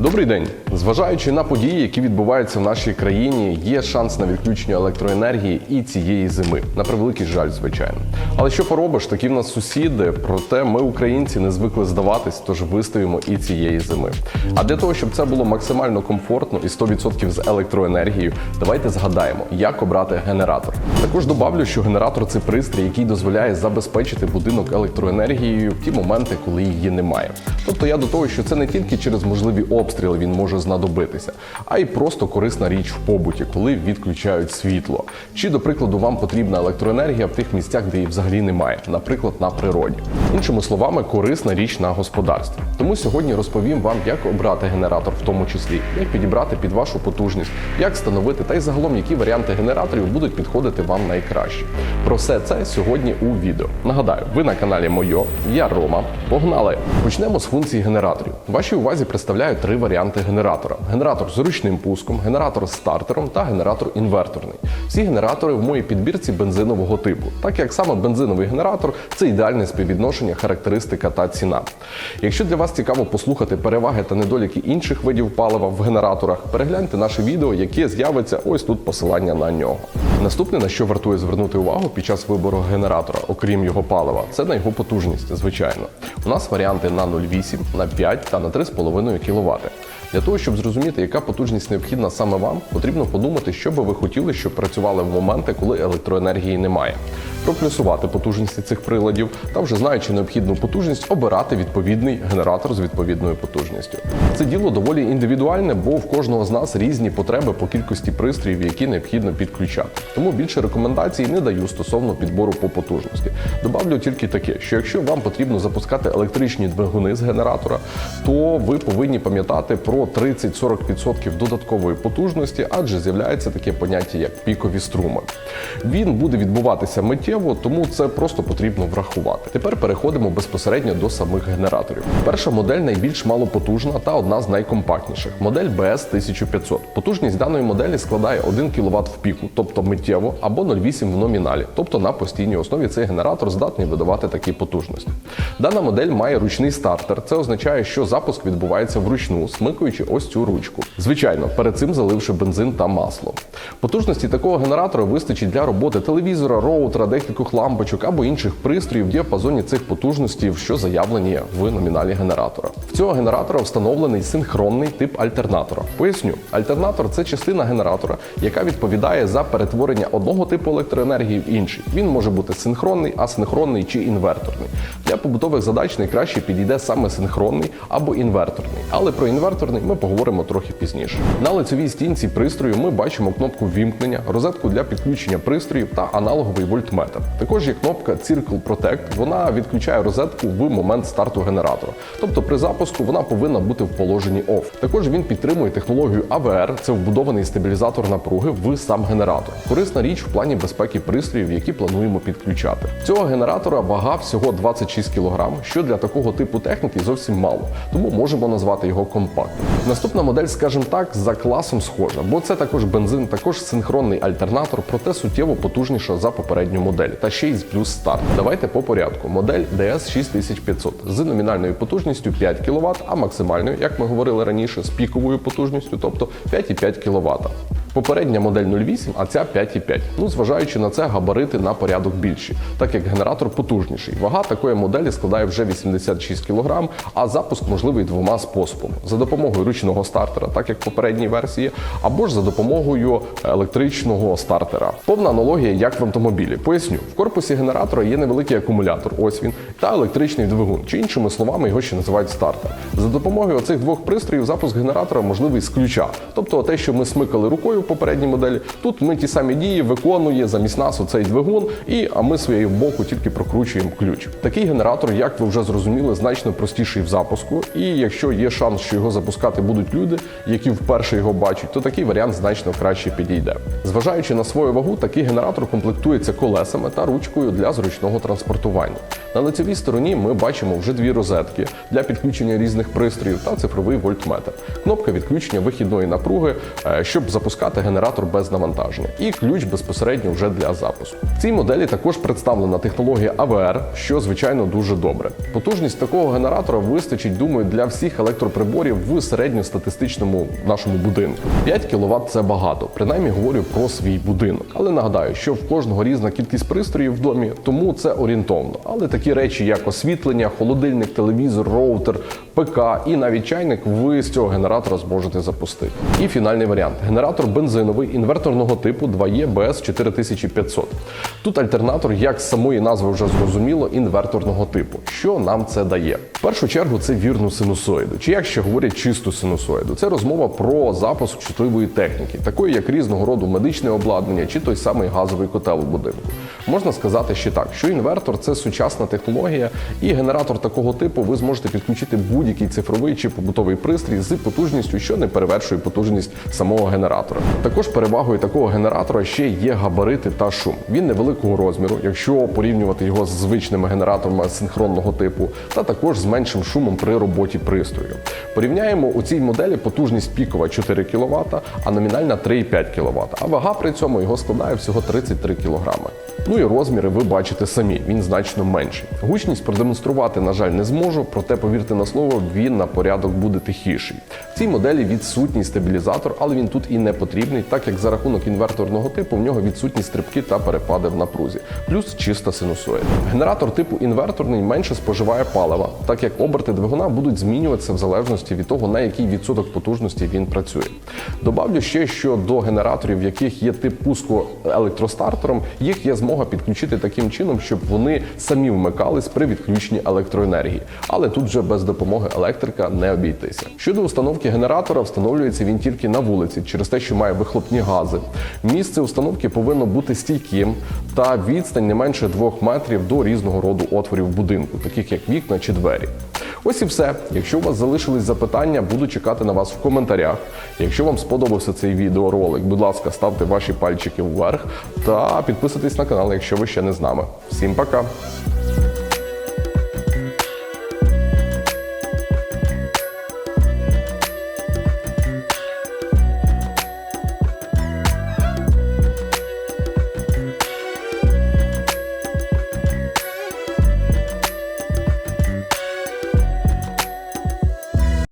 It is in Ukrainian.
Добрий день. Зважаючи на події, які відбуваються в нашій країні, є шанс на відключення електроенергії і цієї зими. На превеликий жаль, звичайно. Але що поробиш, такі в нас сусіди. Проте ми, українці, не звикли здаватись, тож вистоїмо і цієї зими. А для того, щоб це було максимально комфортно і 100% з електроенергією, давайте згадаємо, як обрати генератор. Також добавлю, що генератор це пристрій, який дозволяє забезпечити будинок електроенергією в ті моменти, коли її немає. Тобто я до того, що це не тільки через можливі обстріли він може знадобитися, а й просто корисна річ в побуті, коли відключають світло. Чи, до прикладу, вам потрібна електроенергія в тих місцях, де її взагалі немає, наприклад, на природі. Іншими словами, корисна річ на господарстві. Тому сьогодні розповім вам, як обрати генератор, в тому числі, як підібрати під вашу потужність, як встановити та й загалом які варіанти генераторів будуть підходити вам найкраще. Про все це сьогодні у відео. Нагадаю, ви на каналі Мойо, я Рома. Погнали! Почнемо з функцій генераторів. Вашій увазі представляю три варіанти генератора: генератор з ручним пуском, генератор з стартером та генератор інверторний. Всі генератори в моїй підбірці бензинового типу, так як саме бензиновий генератор це ідеальне співвідношення, характеристика та ціна. Якщо для вас цікаво послухати переваги та недоліки інших видів палива в генераторах, перегляньте наше відео, яке з'явиться ось тут посилання на нього. Наступне, на що вартує звернути увагу під час вибору генератора, окрім його палива, це на його потужність, звичайно. У нас варіанти на 0,8, на 5 та на 3,5 кВт. Для того, щоб зрозуміти, яка потужність необхідна саме вам, потрібно подумати, що би ви хотіли, щоб працювали в моменти, коли електроенергії немає. Проплюсувати потужності цих приладів та вже знаючи необхідну потужність, обирати відповідний генератор з відповідною потужністю. Це діло доволі індивідуальне, бо в кожного з нас різні потреби по кількості пристроїв, які необхідно підключати. Тому більше рекомендацій не даю стосовно підбору по потужності. Добавлю тільки таке, що якщо вам потрібно запускати електричні двигуни з генератора, то ви повинні пам'ятати про 30-40% додаткової потужності, адже з'являється таке поняття як пікові струми. Він буде відбуватися миттєво, тому це просто потрібно врахувати. Тепер переходимо безпосередньо до самих генераторів. Перша модель найбільш малопотужна та одна з найкомпактніших. Модель BS 1500. Потужність даної моделі складає 1 кВт в піку, тобто миттєво, або 0,8 в номіналі, тобто на постійній основі цей генератор здатний видавати такі потужності. Дана модель має ручний стартер. Це означає, що запуск відбувається вручну, смикуючи ось цю ручку. Звичайно, перед цим заливши бензин та масло. Потужності такого генератора вистачить для роботи телевізора, роутера, декількох лампочок або інших пристроїв в діапазоні цих потужностей, що заявлені в номіналі генератора. В цього генератора встановлений синхронний тип альтернатора. Поясню, альтернатор це частина генератора, яка відповідає за перетворення одного типу електроенергії в інший. Він може бути синхронний, асинхронний чи інверторний. Для побутових задач найкраще підійде саме синхронний або інверторний. Але про інверторний ми поговоримо трохи пізніше. На лицевій стінці пристрою ми бачимо кнопку вімкнення, розетку для підключення пристроїв та аналоговий вольтметр. Також є кнопка Circle Protect. Вона відключає розетку в момент старту генератора. Тобто при запуску вона повинна бути в положенні OFF. Також він підтримує технологію AVR, це вбудований стабілізатор напруги в сам генератор. Корисна річ в плані безпеки пристроїв, які плануємо підключати. Цього генератора вага всього 26 кг, що для такого типу техніки зовсім мало, тому можемо назвати його компактним. Наступна модель, скажімо так, за класом схожа, бо це також бензин, також синхронний альтернатор, проте суттєво потужніша за попередню модель, та ще й з плюс старт. Давайте по порядку. Модель DS 6500 з номінальною потужністю 5 кВт, а максимальною, як ми говорили раніше, з піковою потужністю, тобто 5,5 кВт. Попередня модель 0,8, а ця 5,5. Ну, зважаючи на це, габарити на порядок більші, так як генератор потужніший. Вага такої моделі складає вже 86 кг, а запуск можливий двома способами: за допомогою ручного стартера, так як в попередній версії, або ж за допомогою електричного стартера. Повна аналогія, як в автомобілі. Поясню, в корпусі генератора є невеликий акумулятор, ось він, та електричний двигун, чи іншими словами його ще називають стартер. За допомогою оцих двох пристроїв запуск генератора можливий з ключа. Тобто те, що ми смикали рукою в попередній моделі, тут ми ті самі дії виконує замість нас оцей двигун, і а ми своєю боку тільки прокручуємо ключ. Такий генератор, як ви вже зрозуміли, значно простіший в запуску. І якщо є шанс, що його запускати будуть люди, які вперше його бачать, то такий варіант значно краще підійде. Зважаючи на свою вагу, такий генератор комплектується колесами та ручкою для зручного транспортування. На лицевій стороні ми бачимо вже дві розетки для підключення різних пристроїв та цифровий вольтметр. Кнопка відключення вихідної напруги, е, щоб запускати зняти генератор без навантаження і ключ безпосередньо вже для запуску. В цій моделі також представлена технологія AVR, що звичайно дуже добре. Потужність такого генератора вистачить, думаю, для всіх електроприборів в середньостатистичному нашому будинку. 5 кВт – це багато, принаймні говорю про свій будинок. Але нагадаю, що в кожного різна кількість пристроїв в домі, тому це орієнтовно. Але такі речі, як освітлення, холодильник, телевізор, роутер, ПК і навіть чайник, ви з цього генератора зможете запустити. І фінальний варіант: генератор бензиновий інверторного типу 2E BS 4500. Тут альтернатор, як з самої назви вже зрозуміло, інверторного типу. Що нам це дає? В першу чергу це вірну синусоїду, чи як ще говорять чисту синусоїду. Це розмова про запуск чутливої техніки, такої як різного роду медичне обладнання чи той самий газовий котел у будинку. Можна сказати ще так, що інвертор це сучасна технологія, і генератор такого типу ви зможете підключити будь-який цифровий чи побутовий пристрій з потужністю, що не перевершує потужність самого генератора. Також перевагою такого генератора ще є габарити та шум. Він невеликого розміру, якщо порівнювати його з звичними генераторами синхронного типу, та також з меншим шумом при роботі пристрою. Порівняємо у цій моделі потужність пікова 4 кВт, а номінальна 3,5 кВт, а вага при цьому його складає всього 33 кг. Ну і розміри ви бачите самі, він значно менший. Гучність продемонструвати, на жаль, не зможу, проте повірте на слово, він на порядок буде тихіший. В цій моделі відсутній стабілізатор, але він тут і не потрібний, так як за рахунок інверторного типу в нього відсутні стрибки та перепади в напрузі, плюс чиста синусоїда. Генератор типу інверторний менше споживає палива, так як оберти двигуна будуть змінюватися в залежності від того, на який відсоток потужності він працює. Добавлю ще, що до генераторів, в яких є тип пуску електростартером, їх є змога підключити таким чином, щоб вони самі вмикались при відключенні електроенергії. Але тут вже без допомоги електрика не обійтися. Щодо установки генератора, встановлюється він тільки на вулиці, через те, що має вихлопні гази. Місце установки повинно бути стійким та відстань не менше двох метрів до різного роду отворів будинку, таких як вікна чи двері. Ось і все. Якщо у вас залишились запитання, буду чекати на вас в коментарях. Якщо вам сподобався цей відеоролик, будь ласка, ставте ваші пальчики вверх та підписуйтесь на канал, якщо ви ще не з нами. Всім пока!